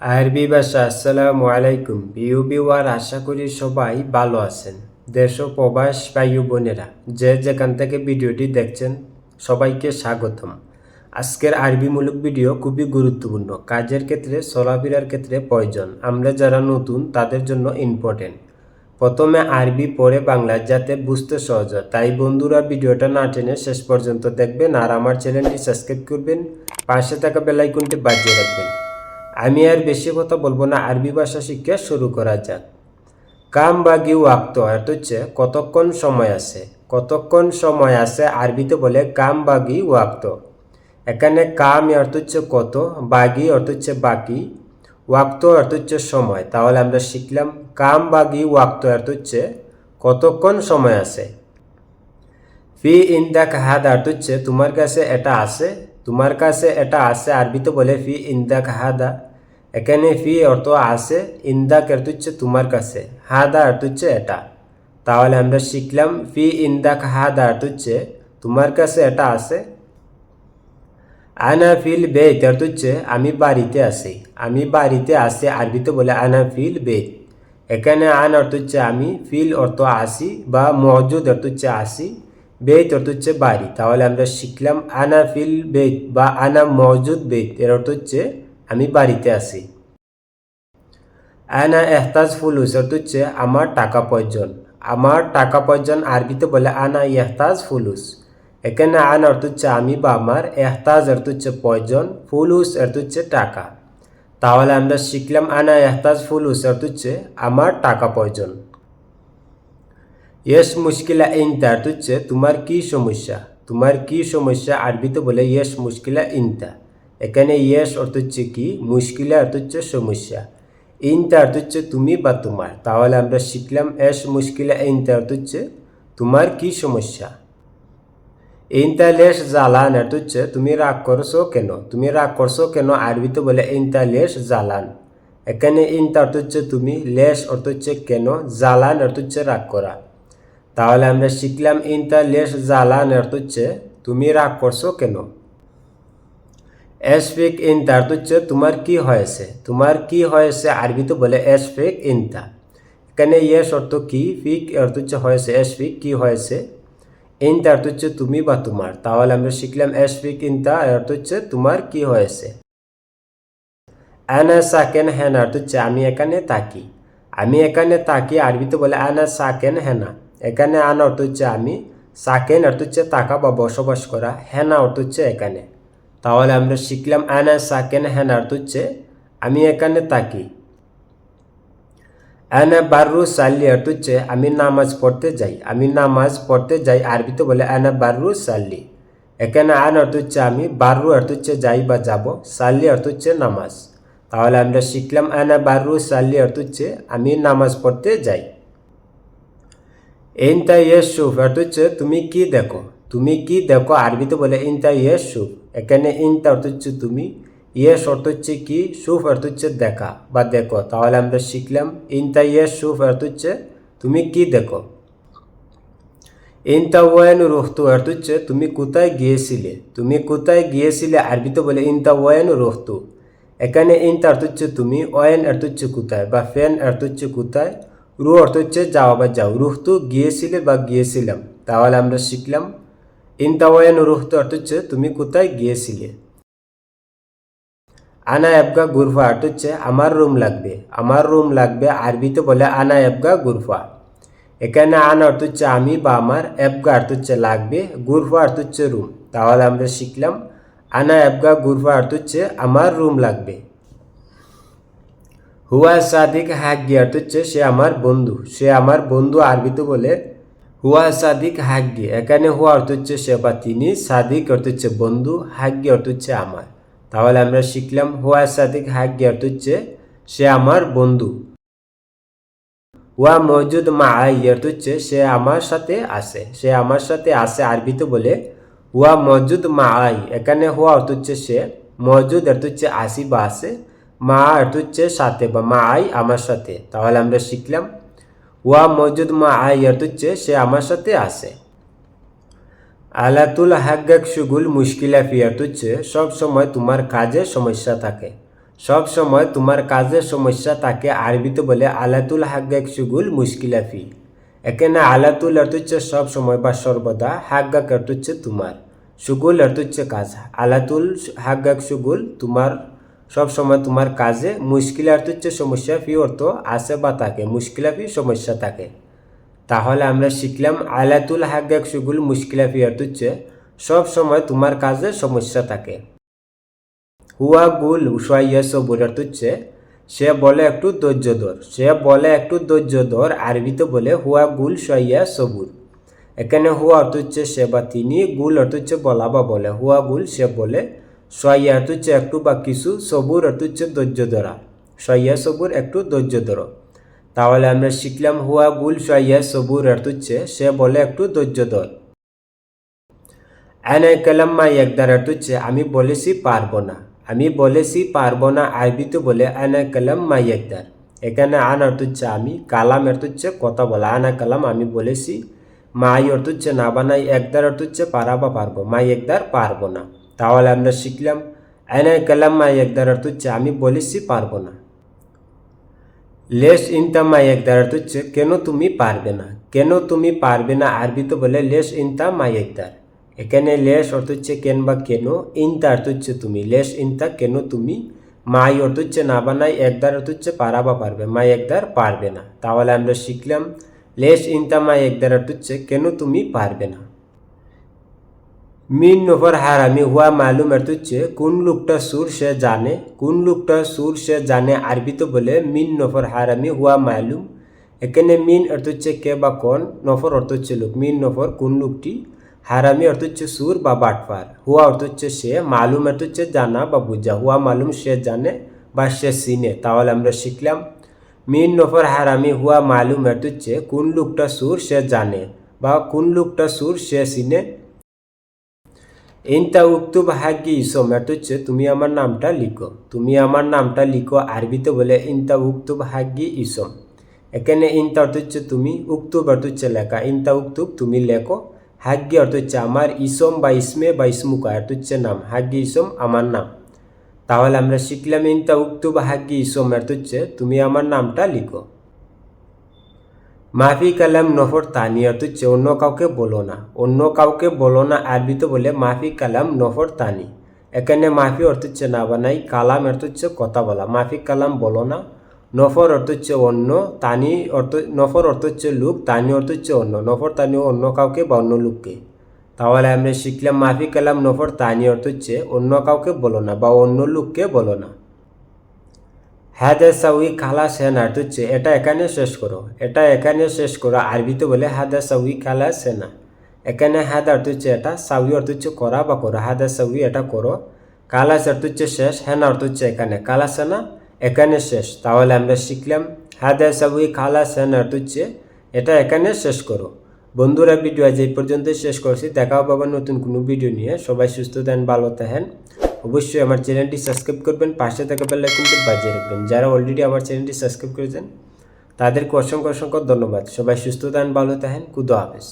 আরবি ভাষা, আসসালামু আলাইকুম। প্রিয় বিওয়ার আশা করি সবাই ভালো আছেন। দেশ ও প্রবাস ও বোনেরা, যে যেখান থেকে ভিডিওটি দেখছেন, সবাইকে স্বাগতম। আজকের আরবিমূলক ভিডিও খুবই গুরুত্বপূর্ণ। কাজের ক্ষেত্রে, চলাফেরার ক্ষেত্রে প্রয়োজন। আমরা যারা নতুন, তাদের জন্য ইম্পর্টেন্ট প্রথমে আরবি পরে বাংলা, যাতে বুঝতে সহজ হয়। তাই বন্ধুরা, ভিডিওটা না টেনে শেষ পর্যন্ত দেখবেন। আর আমার চ্যানেলটি সাবস্ক্রাইব করবেন। পাশে থাকা বেলাইকনটি বাজিয়ে রাখবেন। আমি আর বেশি কথা বলব না, আরবি ভাষা শিক্ষা শুরু করা যাক। কাম বা গিউ আক্ত অর্থ হচ্ছে কতক্ষণ সময় আছে। কতক্ষণ সময় আছে আরবিতে বলে কাম বাগি ওয়াক্ত। এখানে কাম অর্থ হচ্ছে কত, বাগি অর্থ হচ্ছে বাকি। ওয়াক্ত অর্থ হচ্ছে সময়, তাহলে আমরা শিখলাম কাম বাগি ওয়াক্ত অর্থ হচ্ছে কতক্ষণ সময় আছে। ফি ইন্দাক হাদ অর্থ হচ্ছে তোমার কাছে এটা আছে, তোমার কাছে এটা আছে, আরবিতে বলে ফি ইন্দাক হাদা। এখানে ফি অর্থ আছে ইন্দাক অর্থ হচ্ছে তোমার কাছে, হাদা অর্থ হচ্ছে এটা। তাহলে আমরা শিখলাম ফি ইন্দাক হাদা অর্থ হচ্ছে তোমার কাছে এটা আছে। আনা ফিল বেত অর্থ হচ্ছে আমি বাড়িতে আছি। আমি বাড়িতে আছি আরবিতে বলে আনা ফিল বেত। এখানে আন অর্থ হচ্ছে আমি, ফিল অর্থ আসি বা মজুদ অর্থ হচ্ছে আসি, বেত অর্থ হচ্ছে বাড়ি। তাহলে আমরা শিখলাম আনা ফিল বেত বা আনা মজুদ বেত, এর অর্থ হচ্ছে আমি বাড়িতে আছি। আনা এহতাজ ফুলুস অর্থ হচ্ছে আমার টাকা প্রয়োজন আমার টাকা প্রয়োজন আরবিতে বলে আনা ইহতাজ ফুলুস এখানে আন অর্থ হচ্ছে আমি বা আমার, এহতাজ অর্থ হচ্ছে প্রয়োজন ফুলুস অর্থ হচ্ছে টাকা। তাহলে আমরা শিখলাম আনা এহতাজ ফুলুস অর্থ হচ্ছে আমার টাকা প্রয়োজন ইয়েস মুশকিলা ইনতা অর্থ হচ্ছে তোমার কি সমস্যা? তোমার কি সমস্যা? আরবিতে বলে ইয়েস মুশকিলা ইনতা। এখানে ইয়েস অর্থ হচ্ছে কি? মুশকিলা অর্থ হচ্ছে সমস্যা। ইনতা অর্থ হচ্ছে তুমি বা তোমার। তাহলে আমরা শিখলাম এস মুশকিলা ইনতা অর্থ হচ্ছে তোমার কি সমস্যা? ইনতা লেশ জালান অর্থ হচ্ছে তুমি রাগ করছ কেন? তুমি রাগ করছ কেন? আরবিতে বলে ইনতা লেশ জালান। এখানে ইনতা অর্থ হচ্ছে তুমি লেশ অর্থ হচ্ছে কেন? জালান অর্থ হচ্ছে রাগ করা। তাহলে আমরা শিখলাম ইনতা লেশ জালান অর্থ হচ্ছে তুমি রাগ করছ কেন? এসফিক অর্থ হচ্ছে তোমার কি হয়েছে? তোমার কি হয়েছে? আরবিতে বলে এসফিক ইনতা এখানে ইয়েস অর্থ কি? ফিক অর্থ হচ্ছে হয়েছে। এসফিক কি হয়েছে? ইনতা অর্থ হচ্ছে তুমি বা তোমার। তাহলে আমরা শিখলাম এসফিক ইনতা অর্থ হচ্ছে তোমার কি হয়েছে। আনা সাকেন হ্যান অর্থ হচ্ছে আমি এখানে তাকি আমি এখানে তাকি আরবিতে বলে আনা সাকেন হেনা। এখানে আনা অর্থ হচ্ছে আমি। সাকেন অর্থ হচ্ছে তাকা বা বসবাস করা। হেনা অর্থ হচ্ছে এখানে। তাহলে আমরা শিখলাম আনা, সাকেন হেনা অর্থ হচ্ছে আমি এখানে তাকি আনা, বাররু, সাল্লি অর্থ হচ্ছে আমি নামাজ পড়তে যাই। আমি নামাজ পড়তে যাই, আরবিতে বলে আনা, বাররু, সাল্লি। এখানে আন অর্থ হচ্ছে আমি বাররু অর্থ হচ্ছে যাই বা যাব, সাল্লি অর্থ হচ্ছে নামাজ। তাহলে আমরা শিখলাম আনা, বাররু, সাল্লি অর্থ হচ্ছে আমি নামাজ পড়তে যাই। ইনতা ইয়েসুফ অর্থ হচ্ছে তুমি কি দেখো? তুমি কি দেখো? আরবিতে বলে ইনতা ইয়েসুফ এখানে ইনতা অর্থ হচ্ছে তুমি, ইয়েস অর্থ হচ্ছে কি, সুফ অর্থ হচ্ছে দেখা বা দেখো। তাহলে আমরা শিখলাম ইনতা ইয়েস, সুফ অর্থ হচ্ছে তুমি কি দেখো। ইনতা ওয়ান, রোহতু অর্থ হচ্ছে তুমি কোথায় গিয়েছিলে। তুমি কোথায় গিয়েছিলে, আরবিতে বলে ইনতা ওয়ান, রোহতু। এখানে ইনতা অর্থ হচ্ছে তুমি, ওয়েন অর্থ হচ্ছে কোথায় বা ফ্যান অর্থ হচ্ছে কোথায়। রু অর্থ হচ্ছে যাও বা যাও, রুহতু গিয়েছিলে বা গিয়েছিলাম। তাহলে আমরা শিখলাম ইনতা ওয়ান রুহতু অর্থ হচ্ছে তুমি কোথায় গিয়েছিলে? আনা এবগা গুরফা অর্থ হচ্ছে আমার রুম লাগবে। আমার রুম লাগবে আরবিতে বলে, আনা এবগা গুরফা। এখানে আনা অর্থ হচ্ছে আমি বা আমার এবগা অর্থ হচ্ছে লাগবে। গুরফা অর্থ হচ্ছে রুম। তাহলে আমরা শিখলাম, আনা এবগা গুরফা অর্থ হচ্ছে আমার রুম লাগবে। হুয়া সাদিক হাগ্গি অর্থ হচ্ছে সে আমার বন্ধু। সে আমার বন্ধু আরবিতে বলে হুয়া সাদিক হাগ্গি। এখানে হুয়া অর্থ হচ্ছে সে বা তিনি, সাদিক অর্থ হচ্ছে বন্ধু, হাগ্গি অর্থ হচ্ছে আমার। তাহলে আমরা শিখলাম হুয়া সাদিক হাগ্গি অর্থ হচ্ছে সে আমার বন্ধু। ওয়া মজুদ মা অর্থ হচ্ছে সে আমার সাথে আসে সে আমার সাথে আসে আরবিতে বলে হুয়া মজুদ মা আই এখানে হুয়া অর্থ হচ্ছে সে, মজুদ অর্থ হচ্ছে আসি বা আসে মা অর্থ হচ্ছে সাথে বা মা আই আমার সাথে। তাহলে আমরা শিখলাম ওয়া মজুদ মা অর্থ সে আমার সাথে আসে আলাতুল হাগ্গাক সুগুল মুশকিলা ফি হচ্ছে, সব সময় তোমার কাজে সমস্যা থাকে। সব সময় তোমার কাজের সমস্যা তাকে আরবিতে বলে আলাতুল হাগ্গাক সুগুল মুশকিলাফি এখানে আলাতুল হচ্ছে সব সময় বা সর্বদা হাগ্গাক হচ্ছে তোমার। সুগুল হচ্ছে কাজ। আলাতুল হাগ্গাক সুগুল তোমার সব সময় তোমার কাজে মুশকিল অর্থ হচ্ছে সমস্যা ফি অর্থ আছে বা থাকে মুশকিলাফি সমস্যা থাকে। তাহলে আমরা শিখলাম আলাতুল হাগ্গাক সুগুল মুশকিলাফি অর্থ হচ্ছে সব সময় তোমার কাজে সমস্যা থাকে। হুয়া গুল উসাইয়া সবুর অর্থ সে বলে একটু ধৈর্য ধর, সে বলে একটু ধৈর্য ধর, আরবিতে বলে হুয়া গুল সাইয়া সবুর। এখানে হুয়া অর্থ হচ্ছে সে বা তিনি, গুল অর্থ হচ্ছে বলা বা বলে, হুয়া গুল সে বলে অর্থ হচ্ছে একটু বা কিছু, সবুর হচ্ছে ধৈর্য ধরা। সইয়া, সবুর একটু ধৈর্য ধরো। তাহলে আমরা শিখলাম হুয়া গুল সইয়া, সবুর হচ্ছে সে বলে একটু ধৈর্য ধর। এনে কালাম মা একদার হচ্ছে আমি বলেছি পারব না। আমি বলেছি পারব না আরবিতে বলে আনা কালাম মা একদার এখানে আন অর্থ হচ্ছে আমি, কালাম অর্থ হচ্ছে কথা বলা। আনা কালাম আমি বলেছি, মাই অর্থ হচ্ছে না বানাই একদার অর্থ হচ্ছে পারা বা পারব। মাই একদার পারব না। তাহলে আমরা শিখলাম আনা কালাম মাই একদার অর্থ হচ্ছে আমি বলেছি পারব না। লেস ইনতা মাই একদার অর্থ হচ্ছে কেন তুমি পারবে না? কেন তুমি পারবে না? আরবিতে বলে, লেস ইনতা মাই একদার এখানে লেস অর্থ হচ্ছে, কেন বা কেন? ইনতা অর্থ হচ্ছে, তুমি। লেস ইনতা, কেন তুমি? মাই অর্থ হচ্ছে, না বা বানাই একদার অর্থ হচ্ছে, পারা বা পারবে। মাই একদার পারবে না। তাহলে আমরা শিখলাম, লেস ইনতা মাই একদার অর্থ হচ্ছে, কেন তুমি পারবে না? মিন নফর হারামি হুয়া মালুম অর্থ হচ্ছে কোন লোকটা সুর সে জানে, কোন লোকটা সুর সে জানে আরবিতে বলে মিন নফর হারামি হুয়া মালুম। এখানে মিন অর্থ হচ্ছে কে বা কোন, নফর অর্থ হচ্ছে লোক। মিন নফর কোন লোকটি, হারামি অর্থ হচ্ছে সুর বা বাটফার। হুয়া অর্থ হচ্ছে সে, মালুম অর্থ হচ্ছে জানা বা বুঝা। হুয়া মালুম সে জানে বা সে সিনে তাহলে আমরা শিখলাম। মিন নফর হারামি হুয়া মালুম অর্থ হচ্ছে কোন লোকটা সুর সে জানে বা কোন লোকটা সুর সে সিনে ইনতা উক্তুব হাগি ইসম অর্থ হচ্ছে তুমি আমার নামটা লিখো। তুমি আমার নামটা লিখো আরবিতে বলে ইনতা উক্তুব হাগি ইসম। এখানে ইনতা অর্থ হচ্ছে তুমি উক্তুব অর্থ হচ্ছে লেখা। ইনতা উক্তুব তুমি লেখো। হাগ্যি অর্থ হচ্ছে আমার ইসম বা ইসমে বা ইসমুকা অর্থ হচ্ছে নাম। হাগ্যি ইসম আমার নাম। তাহলে আমরা শিখলাম ইনতা উক্তু বা হাগ্যি ইসম অর্থ হচ্ছে তুমি আমার নামটা লিখো। মাফি কালাম নফর তানি অর্থ হচ্ছে অন্য কাউকে বলো না। অন্য কাউকে বলো না আরবিতে বলে মাফি কালাম নফর তানি। এখানে মাফি অর্থ হচ্ছে না বানাই, কালাম অর্থ হচ্ছে কথা বলা। মাফি কালাম বলো না, নফর অর্থ হচ্ছে অন্য, তানি অর্থ, নফর অর্থ হচ্ছে লোক, তানি অর্থ হচ্ছে অন্য, নফর তানি অন্য কাউকে বা অন্য লোককে। তাহলে আমরা শিখলাম মাফি কালাম নফর তানি অর্থ হচ্ছে অন্য কাউকে বলো না বা অন্য লোককে বলো না। হাদা সাউই খালা সেন হচ্ছে এটা এখানে শেষ করো, এটা এখানে শেষ করো, আরবিতে বলে হাদা সাউই খালা সেনা। এখানে হাদা হচ্ছে এটা, সাউই অর্থ হচ্ছে করা বা করো হাদা সাউই এটা করো। কালাস অর্থ হচ্ছে শেষ, হেনা অর্থ হচ্ছে এখানে কালা সেনা, এখানে শেষ। তাহলে আমরা শিখলাম হাদা সাবুই খালা সেন অর্থ হচ্ছে এটা এখানে শেষ করো। বন্ধুরা, ভিডিও আজ এই পর্যন্ত শেষ করছি দেখাও পাবো নতুন কোনো ভিডিও নিয়ে। সবাই সুস্থ থাকেন, ভালো থাকেন। অবশ্যই আমার চ্যানেলটি সাবস্ক্রাইব করবেন, পাশে থাকা বেলাইকনটি বাজিয়ে রাখবেন। যারা অলরেডি আমার চ্যানেলটি সাবস্ক্রাইব করেছেন, তাদেরকে অসংখ্য অসংখ্য ধন্যবাদ। সবাই সুস্থ থাকেন, ভালো থাকেন। কুদো হাফেজ।